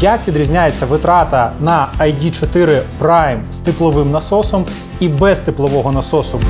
як відрізняється витрата на ID4 Prime з тепловим насосом і без теплового насосу.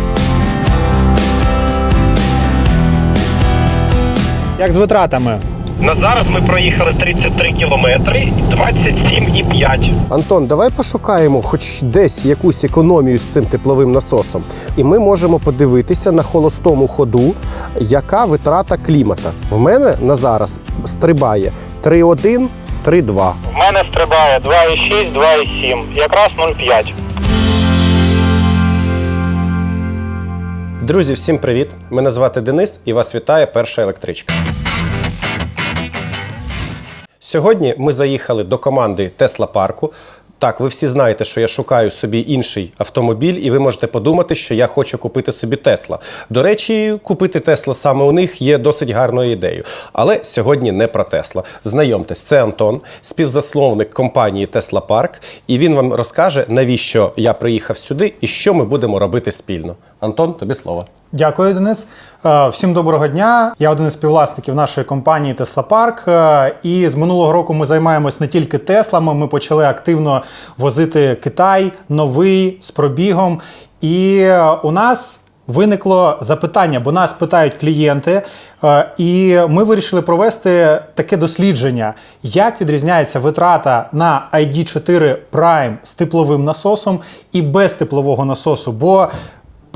Як з витратами? На зараз ми проїхали 33 кілометри, 27,5. Антон, давай пошукаємо хоч десь якусь економію з цим тепловим насосом. І ми можемо подивитися на холостому ходу, яка витрата клімата. В мене на зараз стрибає 3,1, 3,2. В мене стрибає 2,6, 2,7, якраз 0,5. Друзі, всім привіт! Мене звати Денис і вас вітає перша електричка. Сьогодні ми заїхали до команди Тесла Парку. Так, ви всі знаєте, що я шукаю собі інший автомобіль, і ви можете подумати, що я хочу купити собі Тесла. До речі, купити Тесла саме у них є досить гарною ідеєю. Але сьогодні не про Тесла. Знайомтесь, це Антон, співзасновник компанії Тесла Парк, і він вам розкаже, навіщо я приїхав сюди і що ми будемо робити спільно. Антон, тобі слово. Дякую, Денис. Е, Всім доброго дня. Я один із співвласників нашої компанії Tesla Park. Е, І з минулого року ми займаємось не тільки Теслами. Ми почали активно возити Китай, новий з пробігом. І е, у нас виникло запитання, бо нас питають клієнти. І ми вирішили провести таке дослідження, як відрізняється витрата на ID4 Prime з тепловим насосом і без теплового насосу. Бо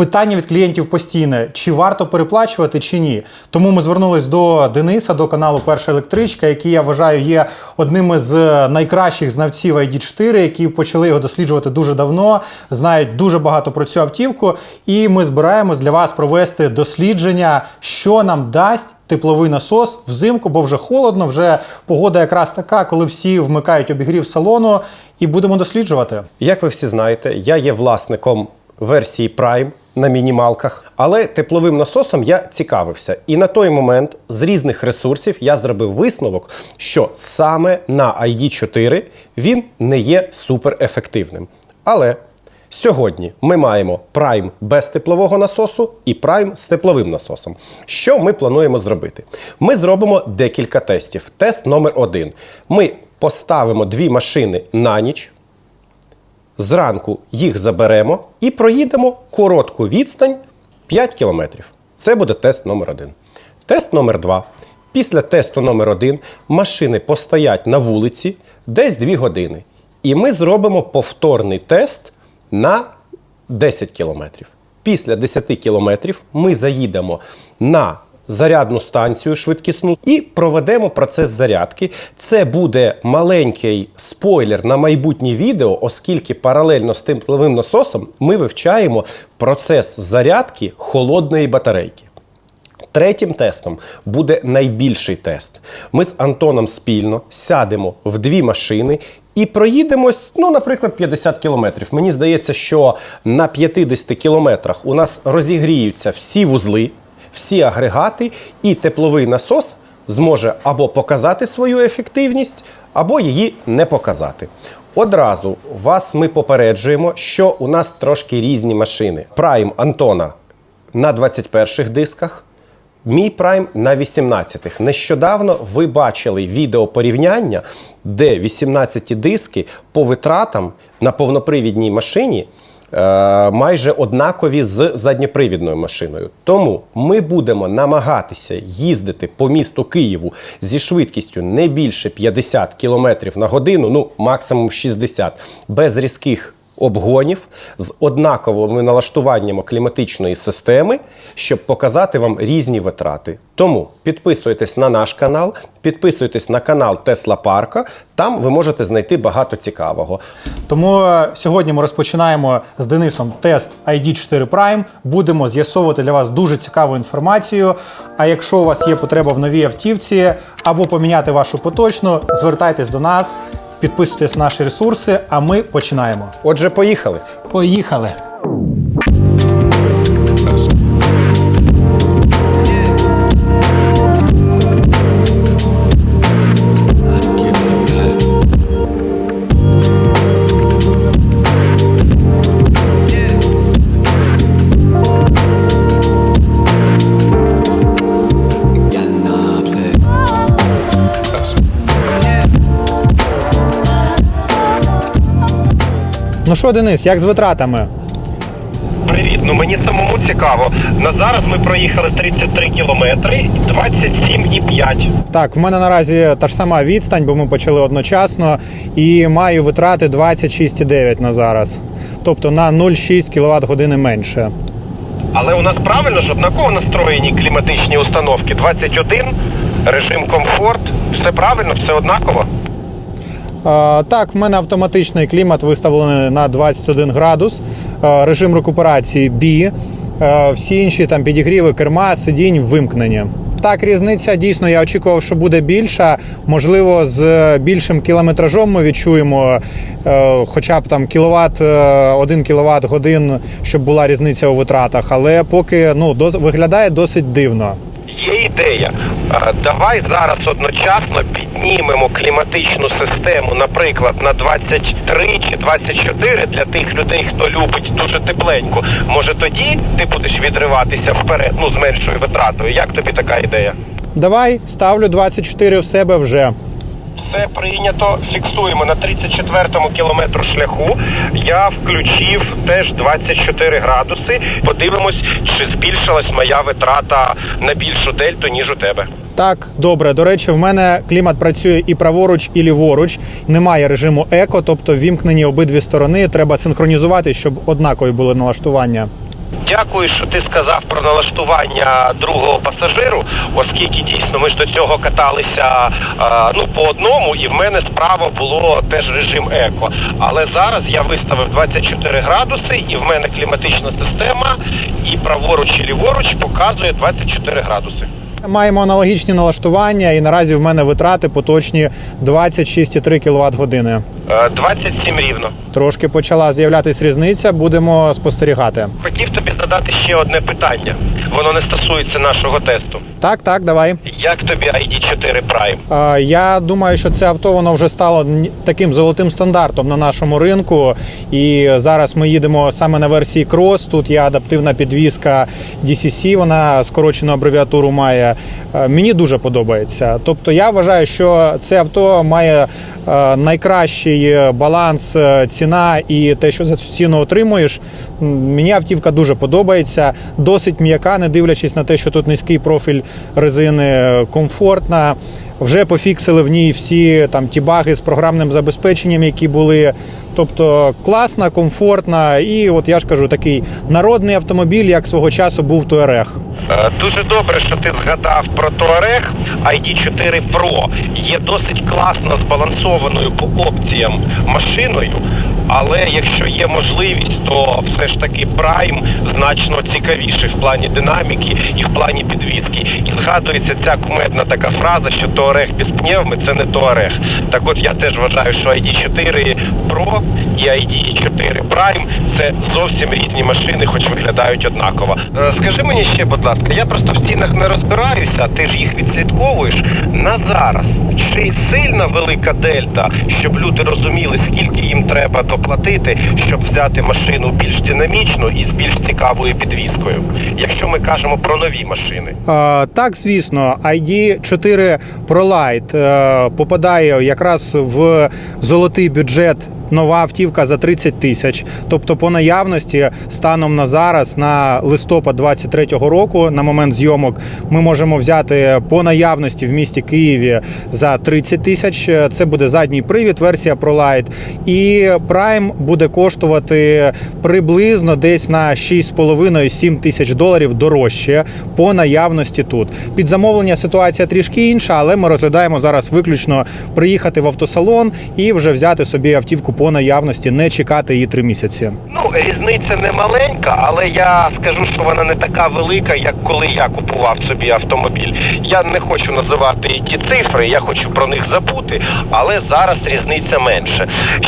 Питання від клієнтів постійне: чи варто переплачувати, чи ні. Тому ми звернулись до Дениса, до каналу Перша електричка, який я вважаю є одним із найкращих знавців ID4, які почали його досліджувати дуже давно, знають дуже багато про цю автівку. І ми збираємось для вас провести дослідження, що нам дасть. Тепловий насос взимку, бо вже холодно, вже погода якраз така, коли всі вмикають обігрів салону, і будемо досліджувати. Як ви всі знаєте, я є власником версії Prime на мінімалках, але тепловим насосом я цікавився. І на той момент з різних ресурсів я зробив висновок, що саме на ID4 він не є суперефективним. Але Сьогодні ми маємо Prime без теплового насосу і Prime з тепловим насосом. Що ми плануємо зробити? Ми зробимо декілька тестів. Тест номер один. Ми поставимо дві машини на ніч. Зранку їх заберемо і проїдемо коротку відстань 5 кілометрів. Це буде тест номер один. Тест номер два. Після тесту номер один машини постоять на вулиці десь 2 години. І ми зробимо повторний тест на 10 кілометрів. Після 10 кілометрів ми заїдемо на зарядну станцію швидкісну і проведемо процес зарядки. Це буде маленький спойлер на майбутнє відео, оскільки паралельно з тим тепловим насосом ми вивчаємо процес зарядки холодної батарейки. Третім тестом буде найбільший тест. Ми з Антоном спільно сядемо в дві машини і проїдемось, ну, наприклад, 50 кілометрів. Мені здається, що на 50 кілометрах у нас розігріються всі вузли, всі агрегати, і тепловий насос зможе або показати свою ефективність, або її не показати. Одразу вас ми попереджуємо, що у нас трошки різні машини. Прайм Антона на 21 дисках. Мій прайм на 18-х. Нещодавно ви бачили відео порівняння, де 18 диски по витратам на повнопривідній машині майже однакові з задньопривідною машиною. Тому ми будемо намагатися їздити по місту Києву зі швидкістю не більше 50 км на годину, ну максимум 60, без різких обгонів з однаковими налаштуваннями кліматичної системи, щоб показати вам різні витрати. Тому підписуйтесь на наш канал, підписуйтесь на канал Тесла Парка. Там ви можете знайти багато цікавого. Тому е, сьогодні ми розпочинаємо з Денисом тест ID4 Prime. Будемо з'ясовувати для вас дуже цікаву інформацію. А якщо у вас є потреба в новій автівці або поміняти вашу поточну, звертайтесь до нас, підписуйтесь на наші ресурси, а ми починаємо. Отже, поїхали. Поїхали! Ну що, Денис, як з витратами? Привіт, ну мені самому цікаво. На зараз ми проїхали 33 кілометри, 27,5. Так, в мене наразі та ж сама відстань, бо ми почали одночасно, і маю витрати 26,9 на зараз. Тобто на 0,6 кВт години менше. Але у нас правильно ж однаково настроєні кліматичні установки. 21, режим комфорт. Все правильно, все однаково. Е, Так, в мене автоматичний клімат виставлений на 21 градус, е, режим рекуперації B, е, всі інші там підігріви, керма, сидінь вимкнені. Так, різниця дійсно я очікував, що буде більша. Можливо, з більшим кілометражом ми відчуємо е, хоча б там кіловат, 1 кіловат годин, щоб була різниця у витратах. Але поки ну дос- виглядає досить дивно. Є ідея. Е, Давай зараз одночасно піднімемо кліматичну систему, наприклад, на 23 чи 24 для тих людей, хто любить дуже тепленько. Може тоді ти будеш відриватися вперед, ну з меншою витратою. Як тобі така ідея? Давай ставлю 24 в себе вже. Все прийнято. Фіксуємо на 34-му кілометру шляху. Я включив теж 24 градуси. Подивимось, чи збільшилась моя витрата на більшу дельту, ніж у тебе. Так, добре. До речі, в мене клімат працює і праворуч, і ліворуч. Немає режиму еко, тобто вімкнені обидві сторони. Треба синхронізувати, щоб однакові були налаштування. Дякую, що ти сказав про налаштування другого пасажиру, оскільки дійсно ми ж до цього каталися ну по одному, і в мене справа було теж режим еко. Але зараз я виставив 24 градуси, і в мене кліматична система, і праворуч і ліворуч показує 24 градуси. Маємо аналогічні налаштування, і наразі в мене витрати поточні 26,3 кВт години. Е, 27 рівно. Трошки почала з'являтися різниця. Будемо спостерігати. Хотів тобі задати ще одне питання. Воно не стосується нашого тесту. Так, так, давай. Як тобі ID4 Prime? Е, Я думаю, що це авто воно вже стало таким золотим стандартом на нашому ринку. І зараз ми їдемо саме на версії Cross. Тут є адаптивна підвізка DCC, вона скорочену абревіатуру має. Е, Мені дуже подобається. Тобто я вважаю, що це авто має е, найкращий баланс е, ціна і те, що за цю ціну отримуєш. Мені автівка дуже подобається. Досить м'яка, не дивлячись на те, що тут низький профіль резини, е, комфортна. Вже пофіксили в ній всі там ті баги з програмним забезпеченням, які були. Тобто класна, комфортна, і от я ж кажу, такий народний автомобіль, як свого часу був Туарег. Е, Дуже добре, що ти згадав про Touareg ID4 Pro. Є досить класно збалансованою по опціям машиною. Але якщо є можливість, то все ж таки Prime значно цікавіший в плані динаміки і в плані підвізки. І згадується ця кумедна така фраза, що Touareg без пневми це не Touareg. Так от я теж вважаю, що ID4 Pro і ID4 Prime це зовсім різні машини, хоч виглядають однаково. Е, Скажи мені ще, будь ласка, я просто в цінах не розбираюся, ти ж їх відслідковуєш на зараз. Чи сильно велика дельта, щоб люди розуміли, скільки їм треба доплатити, щоб взяти машину більш динамічну і з більш цікавою підвіскою, якщо ми кажемо про нові машини? Е, так, звісно, ID4 ProLite е, попадає якраз в золотий бюджет. Нова автівка за 30 тисяч. Тобто, по наявності станом на зараз, на листопад 23-го року, на момент зйомок, ми можемо взяти по наявності в місті Києві за 30 тисяч. Це буде задній привід, версія ProLite. І Prime буде коштувати приблизно десь на 6,5-7 тисяч доларів дорожче по наявності тут. Під замовлення ситуація трішки інша, але ми розглядаємо зараз виключно приїхати в автосалон і вже взяти собі автівку по наявності, не чекати її три місяці. Ну, різниця не маленька, але я скажу, що вона не така велика, як коли я купував собі автомобіль. Я не хочу називати ті цифри, я хочу про них забути, але зараз різниця менше.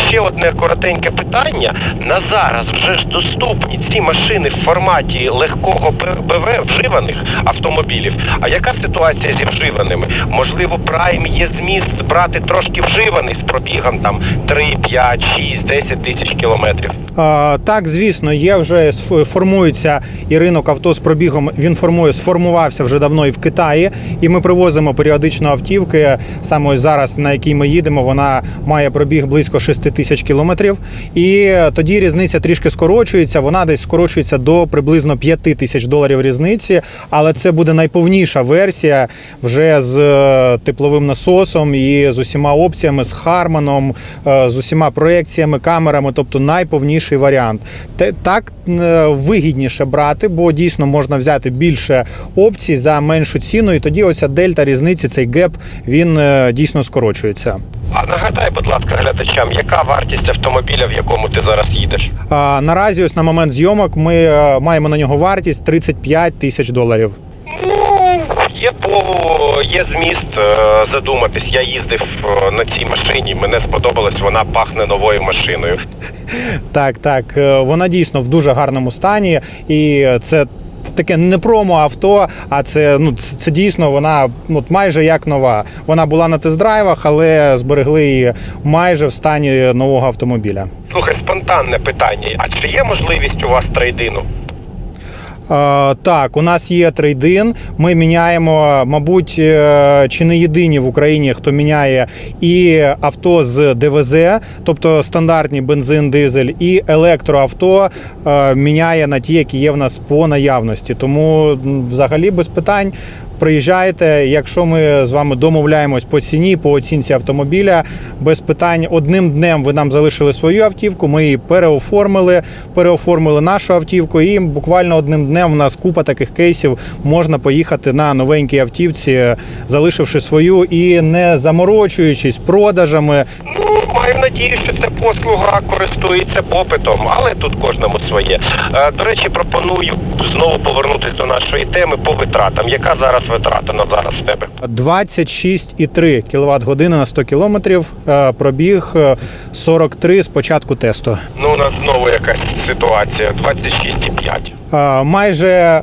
Ще одне коротеньке питання. На зараз вже ж доступні ці машини в форматі легкого БВ вживаних автомобілів. А яка ситуація зі вживаними? Можливо, Prime є зміст брати трошки вживаний з пробігом там 3, 5, 5-6-10 тисяч кілометрів. Е, Так, звісно, є вже формується і ринок авто з пробігом. Він формує, сформувався вже давно і в Китаї. І ми привозимо періодично автівки. Саме ось зараз, на якій ми їдемо, вона має пробіг близько 6 тисяч кілометрів. І тоді різниця трішки скорочується. Вона десь скорочується до приблизно 5 тисяч доларів різниці. Але це буде найповніша версія вже з е, тепловим насосом і з усіма опціями, з Харманом, е, з усіма проекціями, камерами, тобто найповніший варіант. Те- Так е, вигідніше брати, бо дійсно можна взяти більше опцій за меншу ціну, і тоді оця дельта різниці, цей геп, він е, дійсно скорочується. А нагадай, будь ласка, глядачам, яка вартість автомобіля, в якому ти зараз їдеш? А наразі, ось на момент зйомок, ми е, маємо на нього вартість 35 тисяч доларів. Є по є зміст е, задуматись. Я їздив е, на цій машині. Мене сподобалось, вона пахне новою машиною. Так, так, е, вона дійсно в дуже гарному стані, і це. Таке не промо-авто, а це ну це, це дійсно вона от майже як нова. Вона була на тест-драйвах, але зберегли її майже в стані нового автомобіля. Слухай, спонтанне питання. А чи є можливість у вас трейдину? Е, так, у нас є трейдин. Ми міняємо, мабуть, е, чи не єдині в Україні, хто міняє і авто з ДВЗ, тобто стандартні бензин, дизель, і електроавто е, міняє на ті, які є в нас по наявності. Тому взагалі без питань. Приїжджайте, якщо ми з вами домовляємось по ціні, по оцінці автомобіля, без питань. Одним днем ви нам залишили свою автівку, ми її переоформили, переоформили нашу автівку, і буквально одним днем в нас купа таких кейсів. Можна поїхати на новенькій автівці, залишивши свою і не заморочуючись продажами. Маю надію, що ця послуга користується попитом, але тут кожному своє. Е, До речі, пропоную знову повернутися до нашої теми по витратам. Яка зараз витрата на зараз в тебе? 26,3 кВт години на 100 кілометрів. е, Пробіг е, 43 з початку тесту. Ну, у нас знову якась ситуація. 26,5. Е, майже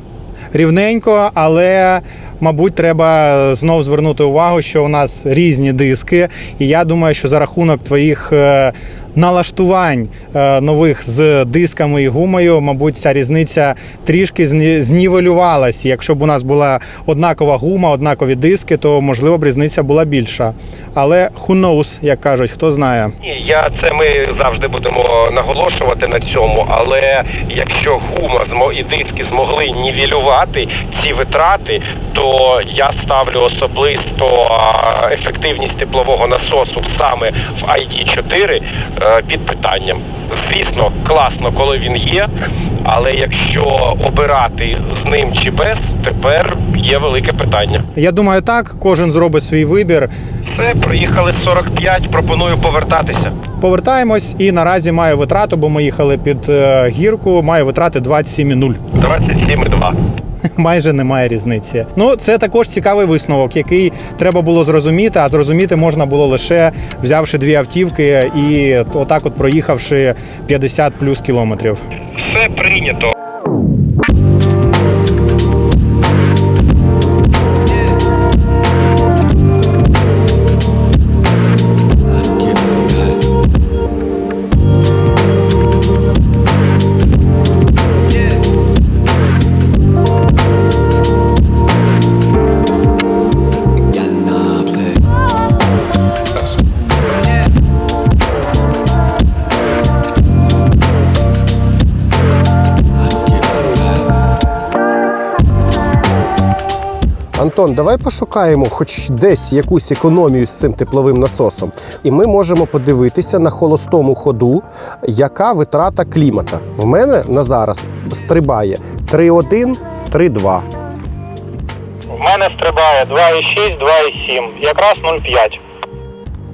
рівненько, але. Мабуть, треба знов звернути увагу, що у нас різні диски, і я думаю, що за рахунок твоїх е, налаштувань е, нових з дисками і гумою, мабуть, ця різниця трішки зні- знівелювалась. Якщо б у нас була однакова гума, однакові диски, то можливо б різниця була більша. Але who knows, як кажуть, хто знає. Ні, я це ми завжди будемо наголошувати на цьому. Але якщо гума і диски змогли нівелювати ці витрати, то я ставлю особисто ефективність теплового насосу саме в ID4 е, під питанням. Звісно, класно, коли він є, але якщо обирати з ним чи без, тепер є велике питання. Я думаю, так кожен зробить свій вибір. Все, проїхали 45, пропоную повертатися. Повертаємось і наразі маю витрату, бо ми їхали під е, гірку. Маю витрати 27,0. 27,2. Майже немає різниці. Ну це також цікавий висновок, який треба було зрозуміти. А зрозуміти можна було лише взявши дві автівки і отак, от проїхавши 50 плюс кілометрів. Все прийнято. Антон, давай пошукаємо хоч десь якусь економію з цим тепловим насосом. І ми можемо подивитися на холостому ходу, яка витрата клімата. В мене на зараз стрибає 3,1, 3,2. В мене стрибає 2,6, 2,7, якраз 0,5.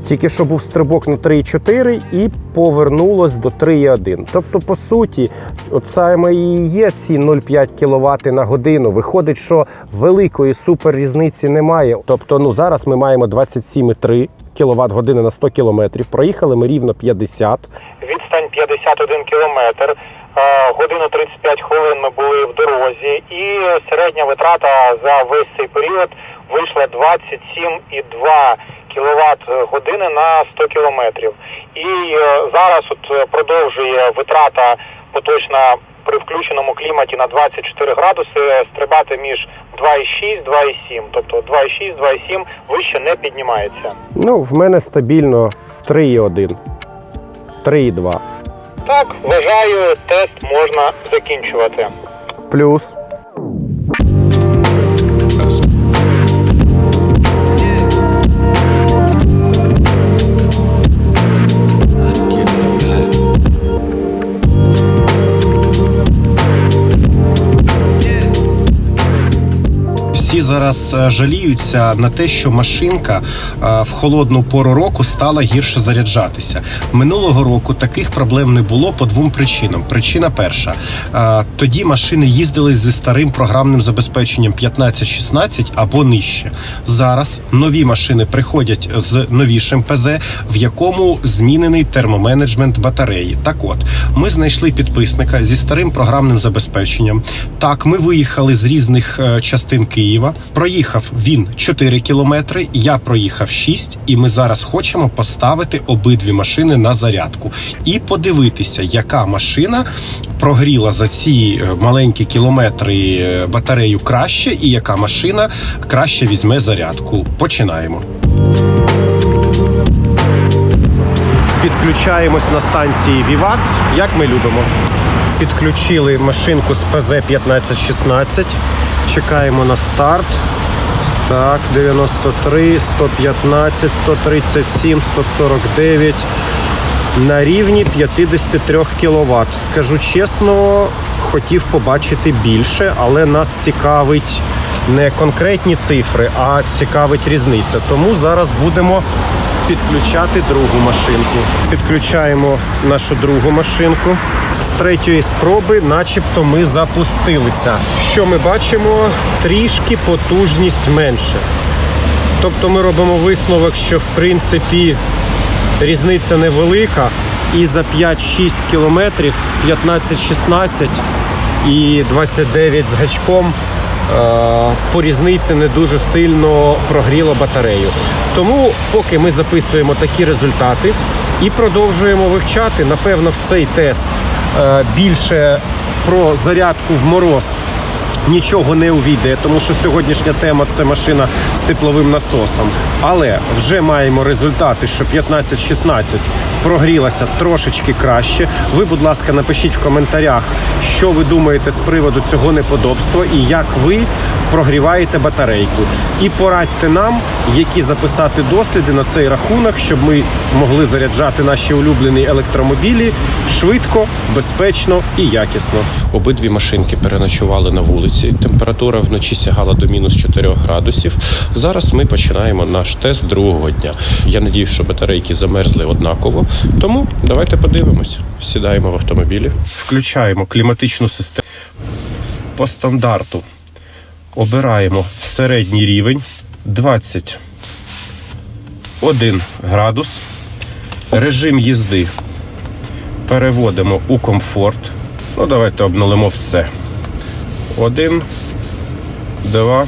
Тільки що був стрибок на 3,4 і повернулось до 3,1. Тобто, по суті, от саме і є ці 0,5 кВт на годину. Виходить, що великої супер різниці немає. Тобто, ну зараз ми маємо 27,3 кВт години на 100 км. Проїхали ми рівно 50. Відстань 51 кілометр. Е, Годину 35 хвилин ми були в дорозі, і середня витрата за весь цей період вийшла 27,2 кВт години на 100 кілометрів. І е, зараз от е, продовжує витрата поточна при включеному кліматі на 24 градуси стрибати між 2,6 2,7. Тобто 2,6 2,7 вище не піднімається. Ну, в мене стабільно 3,1, 3,2. Так, вважаю, тест можна закінчувати. Плюс. Зараз е, жаліються на те, що машинка е, в холодну пору року стала гірше заряджатися. Минулого року таких проблем не було по двом причинам. Причина перша: Е, тоді машини їздили зі старим програмним забезпеченням 15-16 або нижче. Зараз нові машини приходять з новішим ПЗ, в якому змінений термоменеджмент батареї. Так от, ми знайшли підписника зі старим програмним забезпеченням. Так, ми виїхали з різних частин Києва. Проїхав він 4 кілометри, я проїхав 6, і ми зараз хочемо поставити обидві машини на зарядку і подивитися, яка машина прогріла за ці е, маленькі кілометри е, батарею краще, і яка машина краще візьме зарядку. Починаємо. Підключаємось на станції Віват, як ми любимо. Підключили машинку з ПЗ 1516. Чекаємо на старт. Так, 93, 115, 137, 149. На рівні 53 кВт. Скажу чесно, хотів побачити більше, але нас цікавить не конкретні цифри, а цікавить різниця. Тому зараз будемо підключати другу машинку. Підключаємо нашу другу машинку. З третьої спроби, начебто, ми запустилися. Що ми бачимо? Трішки потужність менше. Тобто ми робимо висновок, що в принципі різниця невелика. І за 5-6 кілометрів 15-16 і 29 з гачком е, по різниці не дуже сильно прогріло батарею. Тому поки ми записуємо такі результати і продовжуємо вивчати, напевно, в цей тест більше про зарядку в мороз нічого не увійде, тому що сьогоднішня тема це машина з тепловим насосом. Але вже маємо результати, що 15-16 прогрілася трошечки краще. Ви, будь ласка, напишіть в коментарях, що ви думаєте з приводу цього неподобства і як ви прогріваєте батарейку. І порадьте нам, які записати досліди на цей рахунок, щоб ми могли заряджати наші улюблені електромобілі швидко, безпечно і якісно. Обидві машинки переночували на вулиці. Температура вночі сягала до мінус 4 градусів. Зараз ми починаємо наш тест другого дня. Я надію, що батарейки замерзли однаково. Тому давайте подивимось. Сідаємо в автомобілі, включаємо кліматичну систему по стандарту. Обираємо середній рівень 21 градус. Режим їзди переводимо у комфорт. Ну, давайте обнулимо все. Один, два.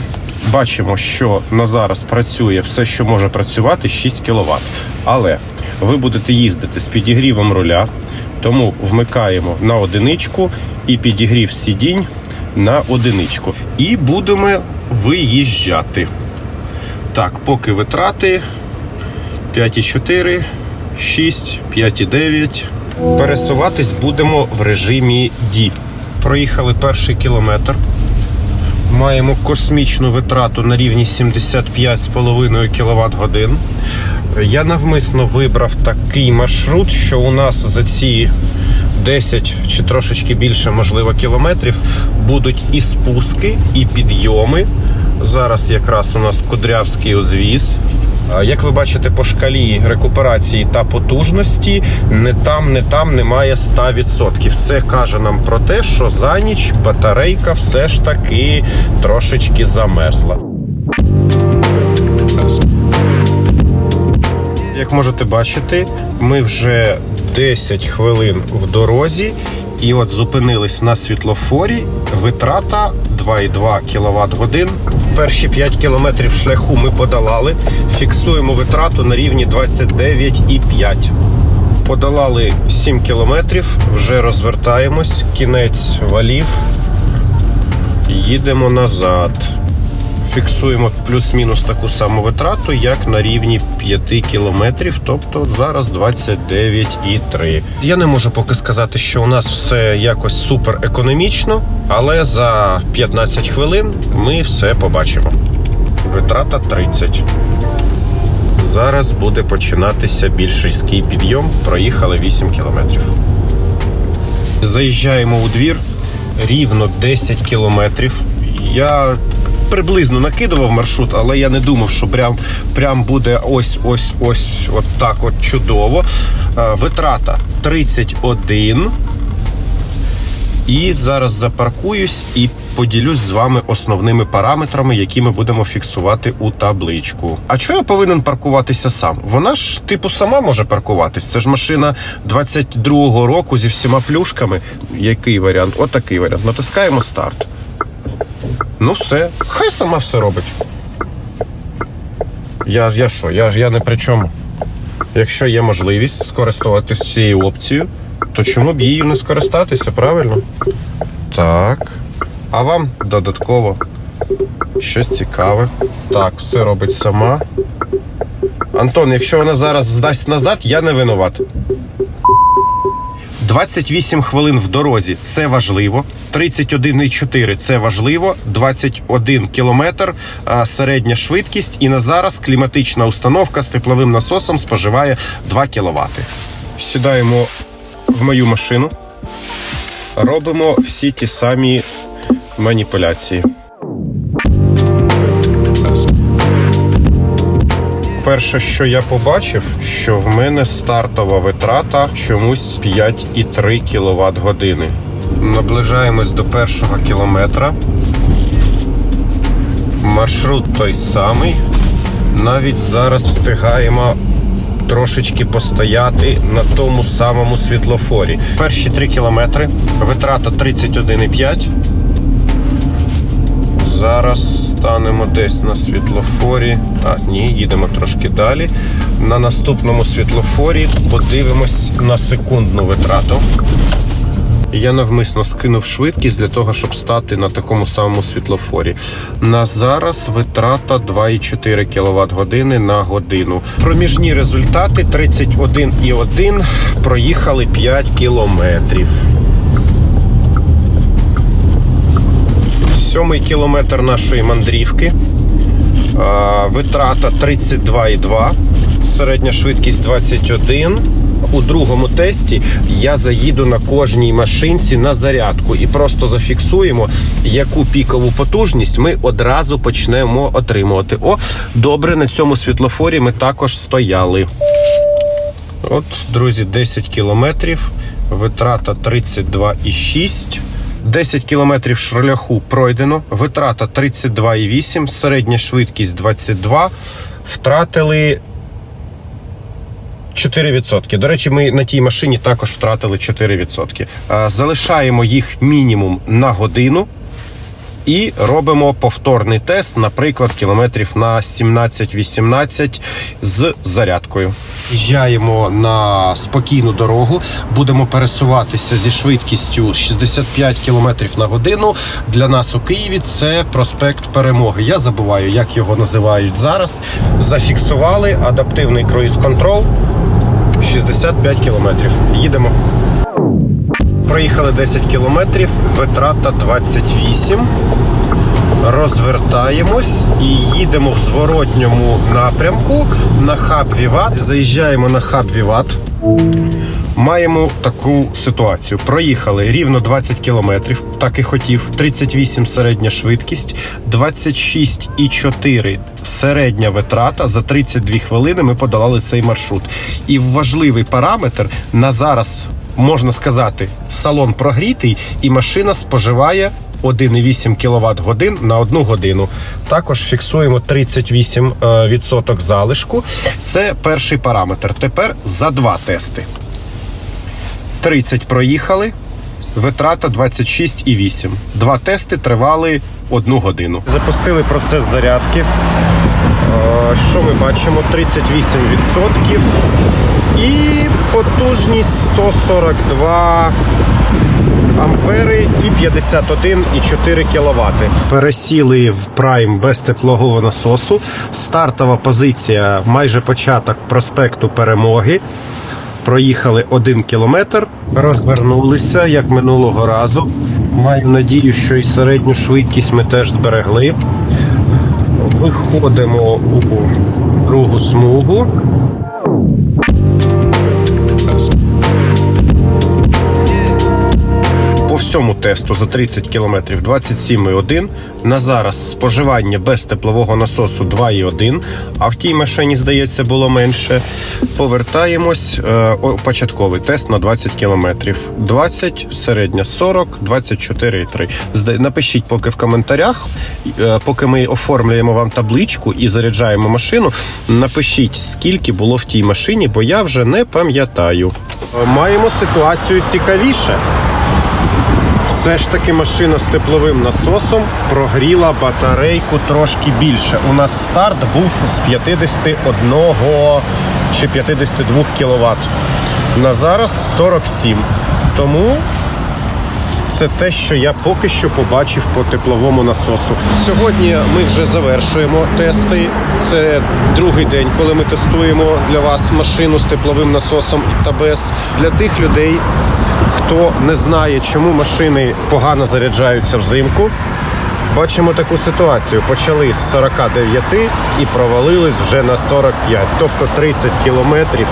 Бачимо, що на зараз працює все, що може працювати 6 кВт. Але ви будете їздити з підігрівом руля, тому вмикаємо на одиничку і підігрів сидінь на одиничку. І будемо виїжджати. Так, поки витрати 5,4, 6, 5,9. Пересуватись будемо в режимі D. Проїхали перший кілометр. Маємо космічну витрату на рівні 75,5 кВт годин. Я навмисно вибрав такий маршрут, що у нас за ці 10 чи трошечки більше, можливо, кілометрів будуть і спуски, і підйоми. Зараз якраз у нас Кудрявський узвіз. Як ви бачите по шкалі рекуперації та потужності, не там, не там немає 100%. Це каже нам про те, що за ніч батарейка все ж таки трошечки замерзла. Як можете бачити, ми вже 10 хвилин в дорозі, і от зупинились на світлофорі. Витрата 32,2 кВт годин. Перші 5 кілометрів шляху ми подолали. Фіксуємо витрату на рівні 29,5. Подолали 7 кілометрів, вже розвертаємось, кінець валів. Їдемо назад. Фіксуємо плюс-мінус таку саму витрату, як на рівні 5 кілометрів, тобто зараз 29,3. Я не можу поки сказати, що у нас все якось супер економічно, але за 15 хвилин ми все побачимо. Витрата 30. Зараз буде починатися більш різкий підйом. Проїхали 8 кілометрів. Заїжджаємо у двір рівно 10 кілометрів. Я приблизно накидував маршрут, але я не думав, що прям, прям буде ось ось ось от так от чудово. Е, Витрата 31. І зараз запаркуюсь і поділюсь з вами основними параметрами, які ми будемо фіксувати у табличку. А чого я повинен паркуватися сам? Вона ж типу сама може паркуватись. Це ж машина 22-го року зі всіма плюшками. Який варіант? Отакий варіант. Натискаємо старт. Ну все, хай сама все робить. Я, я що? Я ж я не при чому. Якщо є можливість скористуватися цією опцією, то чому б її не скористатися, правильно? Так. А вам додатково щось цікаве. Так, все робить сама. Антон, якщо вона зараз здасть назад, я не винуват. 28 хвилин в дорозі це важливо. 31,4 це важливо. 21 кілометр середня швидкість. І на зараз кліматична установка з тепловим насосом споживає 2 кВт. Сідаємо в мою машину. Робимо всі ті самі маніпуляції. Перше, що я побачив, що в мене стартова витрата чомусь 5,3 кВт години. Наближаємось до першого кілометра. Маршрут той самий. Навіть зараз встигаємо трошечки постояти на тому самому світлофорі. Перші 3 кілометри. Витрата 31,5. Зараз станемо десь на світлофорі. А, ні, їдемо трошки далі. На наступному світлофорі подивимось на секундну витрату. Я навмисно скинув швидкість для того, щоб стати на такому самому світлофорі. На зараз витрата 2,4 кВт години на годину. Проміжні результати 31,1. Проїхали 5 кілометрів. Сьомий кілометр нашої мандрівки. Витрата 32,2, середня швидкість 21. У другому тесті я заїду на кожній машинці на зарядку і просто зафіксуємо, яку пікову потужність ми одразу почнемо отримувати. О, добре, на цьому світлофорі ми також стояли. От, друзі, 10 кілометрів, витрата 32,6. 10 кілометрів шляху пройдено, витрата 32,8, середня швидкість 22. Втратили 4%. До речі, ми на тій машині також втратили 4%. Залишаємо їх мінімум на годину. І робимо повторний тест, наприклад, кілометрів на 17-18 з зарядкою. Їжджаємо на спокійну дорогу, будемо пересуватися зі швидкістю 65 км на годину. Для нас у Києві це проспект Перемоги. Я забуваю, як його називають зараз. Зафіксували адаптивний круїз-контрол 65 км. Їдемо. Проїхали 10 кілометрів, витрата 28. Розвертаємось і їдемо в зворотньому напрямку на хаб Віват. Заїжджаємо на хаб Віват. Маємо таку ситуацію. Проїхали рівно 20 кілометрів, так і хотів. 38 середня швидкість, 26,4 середня витрата. За 32 хвилини ми подолали цей маршрут. І важливий параметр на зараз можна сказати, салон прогрітий, і машина споживає 1,8 кВт годин на одну годину. Також фіксуємо 38% залишку. Це перший параметр. Тепер за два тести. 30 проїхали, витрата 26,8. Два тести тривали одну годину. Запустили процес зарядки. Е, Що ми бачимо? 38% і потужність 142 ампери і 51,4 кВт. Пересіли в Prime без теплового насосу. Стартова позиція майже початок проспекту Перемоги. Проїхали один кілометр, розвернулися як минулого разу. Маю надію, що і середню швидкість ми теж зберегли. Виходимо у другу смугу. Всьому тесту за 30 км 27,1. На зараз споживання без теплового насосу 2,1. А в тій машині, здається, було менше. Повертаємось. Е, Початковий тест на 20 км. 20, середня 40, 24,3. Зда- Напишіть поки в коментарях, е, поки ми оформлюємо вам табличку і заряджаємо машину. Напишіть, скільки було в тій машині, бо я вже не пам'ятаю. Е, Маємо ситуацію цікавіше. Все ж таки машина з тепловим насосом прогріла батарейку трошки більше. У нас старт був з 51 чи 52 кВт. На зараз 47. Тому це те, що я поки що побачив по тепловому насосу. Сьогодні ми вже завершуємо тести. Це другий день, коли ми тестуємо для вас машину з тепловим насосом та без для тих людей, хто не знає, чому машини погано заряджаються взимку. Бачимо таку ситуацію. Почали з 49 і провалились вже на 45. Тобто 30 кілометрів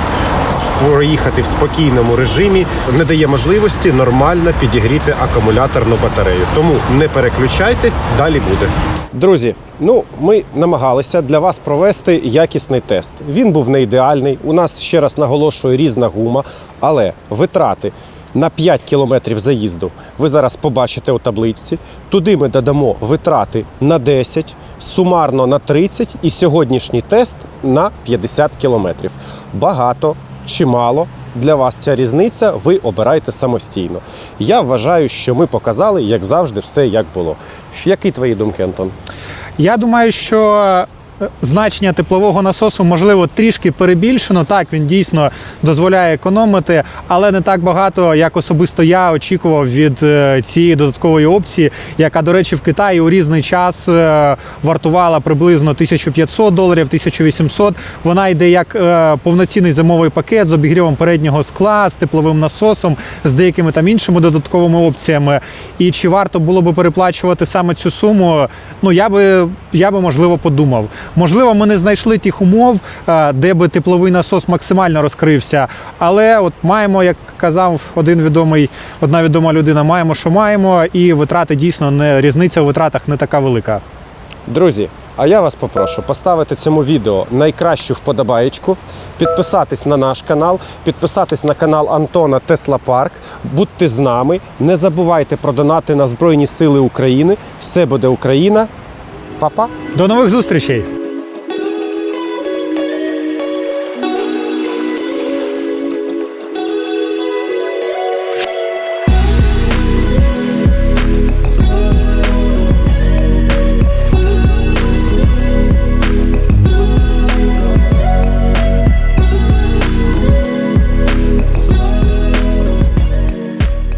проїхати в спокійному режимі не дає можливості нормально підігріти акумуляторну батарею. Тому не переключайтесь, далі буде. Друзі, ну ми намагалися для вас провести якісний тест. Він був не ідеальний. У нас ще раз наголошую різна гума, але витрати на 5 кілометрів заїзду ви зараз побачите у табличці. Туди ми додамо витрати на 10, сумарно на 30 і сьогоднішній тест на 50 кілометрів. Багато чи мало для вас ця різниця, ви обирайте самостійно. Я вважаю, що ми показали, як завжди, все як було. Які твої думки, Антон? Я думаю, що значення теплового насосу можливо трішки перебільшено. Так, він дійсно дозволяє економити, але не так багато, як особисто я очікував від е, цієї додаткової опції, яка, до речі, в Китаї у різний час е, вартувала приблизно 1500 доларів, 1800. Вона йде як е, повноцінний зимовий пакет з обігрівом переднього скла, з тепловим насосом, з деякими там іншими додатковими опціями. І чи варто було би переплачувати саме цю суму? Ну я би я би можливо подумав. Можливо, ми не знайшли тих умов, е, де би тепловий насос максимально розкрився. Але от маємо, як казав один відомий, одна відома людина, маємо, що маємо, і витрати дійсно не різниця у витратах не така велика. Друзі, а я вас попрошу поставити цьому відео найкращу вподобаєчку, підписатись на наш канал, підписатись на канал Антона Тесла Парк. Будьте з нами. Не забувайте про донати на Збройні Сили України. Все буде Україна. Па-па! До нових зустрічей!